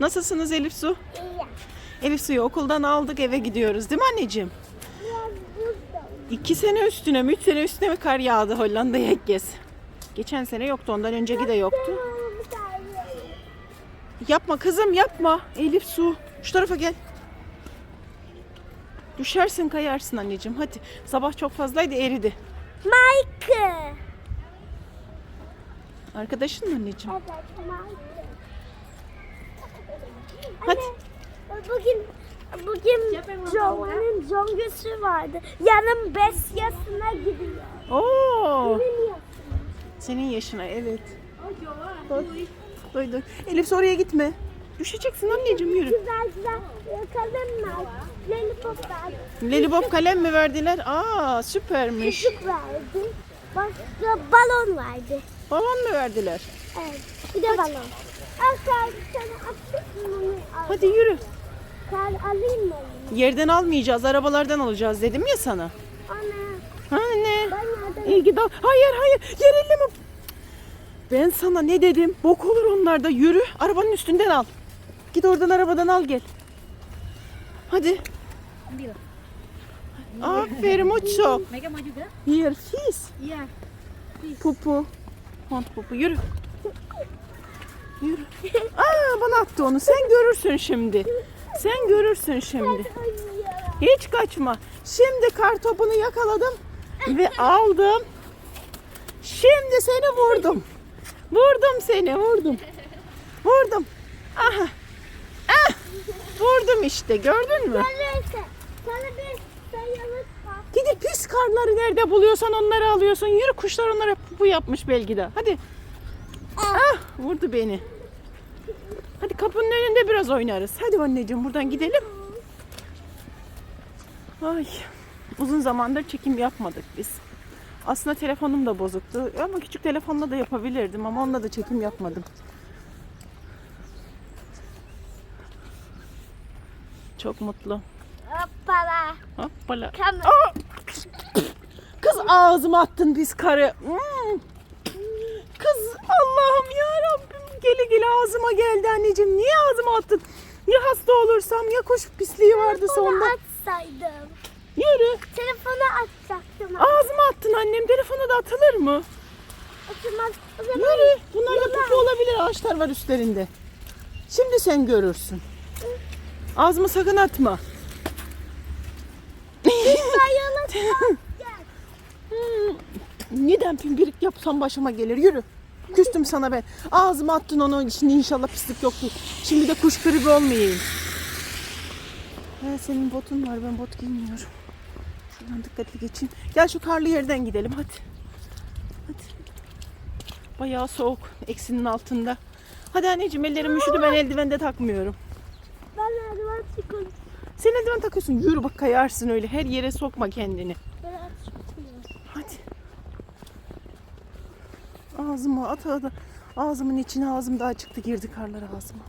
Nasılsınız Elif Su? İyi. Elif Su'yu okuldan aldık eve gidiyoruz değil mi anneciğim? İki sene üstüne mi, üç sene üstüne mi kar yağdı Hollanda'ya ilk kez? Geçen sene yoktu, ondan önceki de yoktu. Yapma kızım yapma. Elif Su. Şu tarafa gel. Düşersin kayarsın anneciğim hadi. Sabah çok fazlaydı eridi. Mike. Arkadaşın mı anneciğim? Evet Mike. Hadi. Bugün bugün Joan'ın congüsü vardı. Yarın Besyası'na gidiyor. Oo. Senin yaşına evet. Bak, Duyduk. Elif oraya gitme. Düşeceksin anneciğim yürü. Güzel güzel kalemler. Lollipop verdi. Lelibop kalem mi verdiler? Aa süpermiş. Küçük verdi. Başka balon verdi. Balon mu verdiler? Evet. Bir de balon. Hadi yürü. Kar alayım mı? Yerden almayacağız, arabalardan alacağız dedim ya sana. Ana. Ha ne? Ben nereden? İyi git al. Hayır hayır yer elleme. Ben sana ne dedim? Bok olur onlarda. Yürü arabanın üstünden al. Git oradan arabadan al gel. Hadi. Aferin mucho. Here fish. Iya. Pupu. Hont pupu yürü. Aa bana attı onu. Sen görürsün şimdi. Sen görürsün şimdi. Hiç kaçma. Şimdi kar topunu yakaladım ve aldım. Şimdi seni vurdum. Vurdum seni, vurdum. Vurdum. Aha. Ah. Vurdum işte. Gördün mü? Gidip pis karları nerede buluyorsan onları alıyorsun. Yürü kuşlar onlara pupu yapmış belki de. Hadi. Vurdu beni. Hadi kapının önünde biraz oynarız. Hadi anneciğim buradan gidelim. Ay. Uzun zamandır çekim yapmadık biz. Aslında telefonum da bozuktu. Ama küçük telefonla da yapabilirdim ama onunla da çekim yapmadım. Çok mutlu. Hoppala. Hoppala. Kam- Aa! Kız ağzıma attın biz karı. Hmm. Kız Allah'ım gele gele ağzıma geldi anneciğim. Niye ağzıma attın? Ya hasta olursam ya kuş pisliği vardı Telefonu sonda. atsaydım. Yürü. Telefonu atacaktım. Ağzıma attın annem. Telefona da atılır mı? Atılmaz. O zaman Yürü. Bunlarda pupu olabilir. Ağaçlar var üstlerinde. Şimdi sen görürsün. Ağzıma sakın atma. sayılık var. Hmm, Neden pimpirik yapsam başıma gelir. Yürü. Küstüm sana ben. Ağzıma attın onu. Şimdi inşallah pislik yoktur. Şimdi de kuş gribi olmayayım. Ha, senin botun var. Ben bot giymiyorum. Şuradan dikkatli geçeyim. Gel şu karlı yerden gidelim hadi. Hadi. Bayağı soğuk. Eksinin altında. Hadi anneciğim ellerim üşüdü. Ben eldiven de takmıyorum. Ben eldiven çıkıyorum. Sen eldiven takıyorsun. Yürü bak kayarsın öyle. Her yere sokma kendini. Çıkıyorum. Hadi. Ağzıma at at. Ağzımın içine ağzım daha çıktı girdi karlar ağzıma.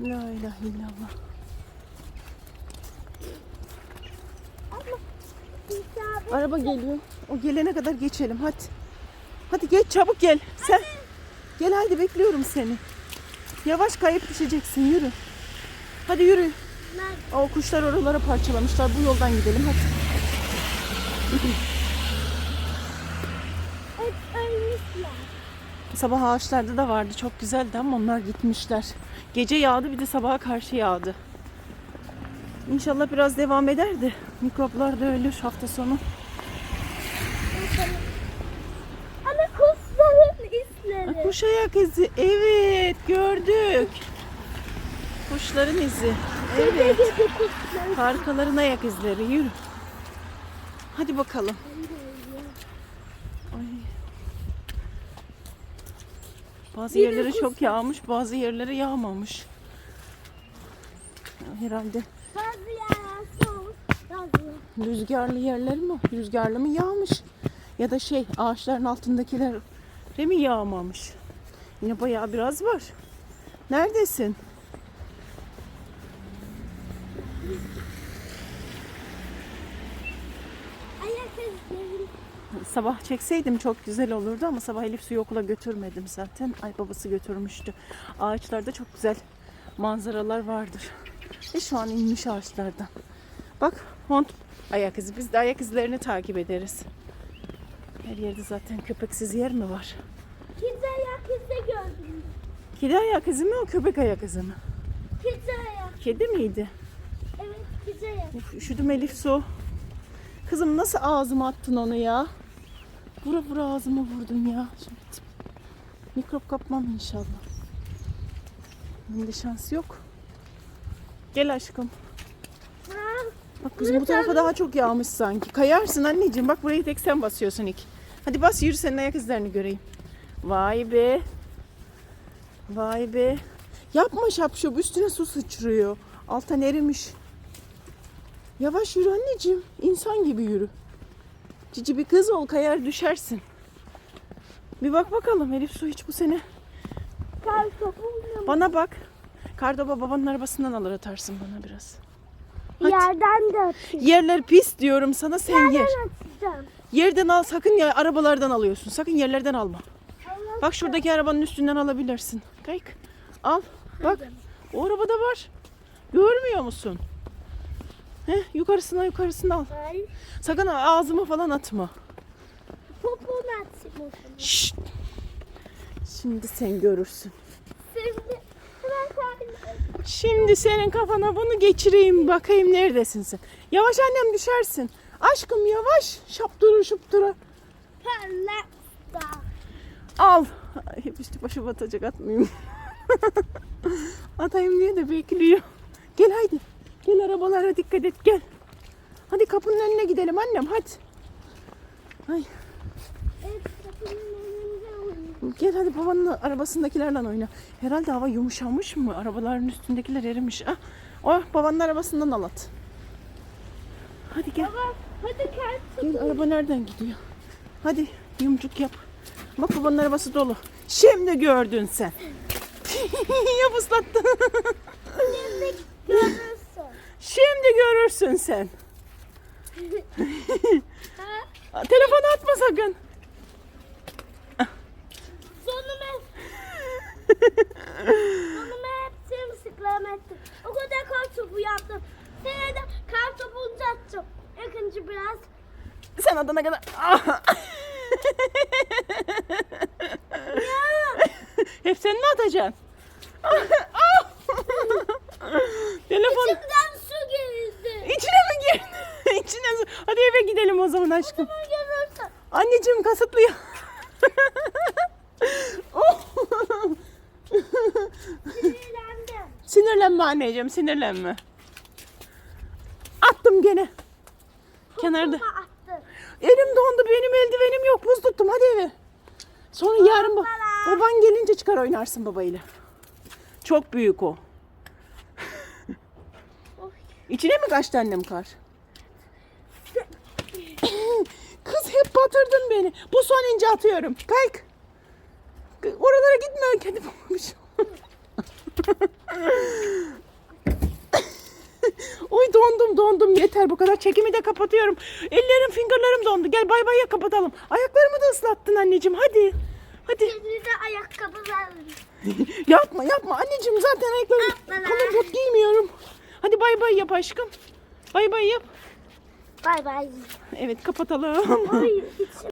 La ilahe illallah. Araba geliyor. O gelene kadar geçelim hadi. Hadi geç çabuk gel. Sen gel hadi bekliyorum seni. Yavaş kayıp düşeceksin yürü. Hadi yürü. O kuşlar oralara parçalamışlar. Bu yoldan gidelim hadi. Hep ölmüşler. Sabah ağaçlarda da vardı. Çok güzeldi ama onlar gitmişler. Gece yağdı bir de sabaha karşı yağdı. İnşallah biraz devam eder de mikroplar da ölür hafta sonu. Ama kuşların izleri. Kuş ayak izi. Evet gördük. Kuşların izi. Evet. Harikaların ayak izleri. Yürü. Hadi bakalım. Ay. Bazı Bir de yerlere kuş- çok yağmış, bazı yerlere yağmamış. Herhalde Bazı yerler soğuk. Bazı rüzgarlı yerler mi? Rüzgarlı mı yağmış? Ya da şey ağaçların altındakiler mi yağmamış? Yine bayağı biraz var. Neredesin? ayak izleri. Sabah çekseydim çok güzel olurdu ama sabah Elif suyu okula götürmedim zaten. Ay babası götürmüştü. Ağaçlarda çok güzel manzaralar vardır. Ve şu an inmiş ağaçlardan. Bak hont ayak izi. Biz de ayak izlerini takip ederiz. Her yerde zaten köpeksiz yer mi var? Kedi ayak izi gördüm. Kedi ayak izi mi o köpek ayak izi mi? Kedi ayak. Kedi miydi? Evet kedi ayak. Uf, üşüdüm Elif su. Kızım nasıl ağzıma attın onu ya? Vura vura ağzıma vurdun ya. Şimdi mikrop kapmam inşallah. Bende şans yok. Gel aşkım. Bak bizim bu tarafa daha çok yağmış sanki. Kayarsın anneciğim. Bak burayı tek sen basıyorsun ilk. Hadi bas yürü senin ayak izlerini göreyim. Vay be. Vay be. Yapma şapşop üstüne su sıçrıyor. Altan erimiş. Yavaş yürü anneciğim. İnsan gibi yürü. Cici bir kız ol kayar düşersin. Bir bak bakalım Elif su hiç bu sene. Bana bak. Kardoba babanın arabasından alır atarsın bana biraz. Hadi. Yerden de atayım. Yerler pis diyorum sana sen yer. Yerden atacağım. Yerden al sakın ya arabalardan alıyorsun. Sakın yerlerden alma. Bak şuradaki arabanın üstünden alabilirsin. Kayık. Al. Bak. O arabada var. Görmüyor musun? Heh, yukarısına yukarısına al. Ay. Sakın ağzıma falan atma. Poponu zaman. Şşt. Şimdi sen görürsün. Şimdi senin kafana bunu geçireyim. Bakayım neredesin sen. Yavaş annem düşersin. Aşkım yavaş. Şaptırır şuptura. Parlak da. Al. Ay, Hep üstü başı batacak atmayayım. Atayım diye de bekliyor. Gel haydi. Gel arabalara dikkat et gel. Hadi kapının önüne gidelim annem hadi. Ay, gel hadi babanın arabasındakilerle oyna. Herhalde hava yumuşamış mı? Arabaların üstündekiler erimiş. Ah, oh babanın arabasından al at. Hadi gel. Baba hadi kar Gel araba nereden gidiyor? Hadi yumcuk yap. Bak babanın arabası dolu. Şimdi gördün sen. Yap ıslattın. Şimdi görürsün. Sen. Telefonu atma sakın. Sonuma Sonuma hep sırılsıklam ettim. O kadar kar topu yaptım. De kar topu uzattım. Yakıncı biraz. Sen atana kadar. Hep sen mi atacaksın? Telefon İçimden su girdi. içine mi girdi? İçine su- Hadi eve gidelim o zaman aşkım. Anneciğim kasıtlı ya. Sinirlendim. Sinirlenme anneciğim sinirlenme. Attım gene. Kenarda. Elim dondu benim eldivenim yok buz tuttum hadi eve. Sonra yarın ba- baban gelince çıkar oynarsın babayla. Çok büyük o. İçine mi kaçtı annem kar? Kız hep batırdın beni. Bu son ince atıyorum. Kalk. Oralara gitme. Kedi bulmuş. Oy dondum dondum yeter bu kadar çekimi de kapatıyorum. Ellerim fingerlerim dondu. Gel bay bay ya kapatalım. Ayaklarımı da ıslattın anneciğim hadi. Hadi de ayakkabılarım. yapma yapma anneciğim zaten ayaklarım kalın bot giymiyorum. Hadi bay bay yap aşkım. Bay bay yap. Bay bay. Evet kapatalım. Ay içim.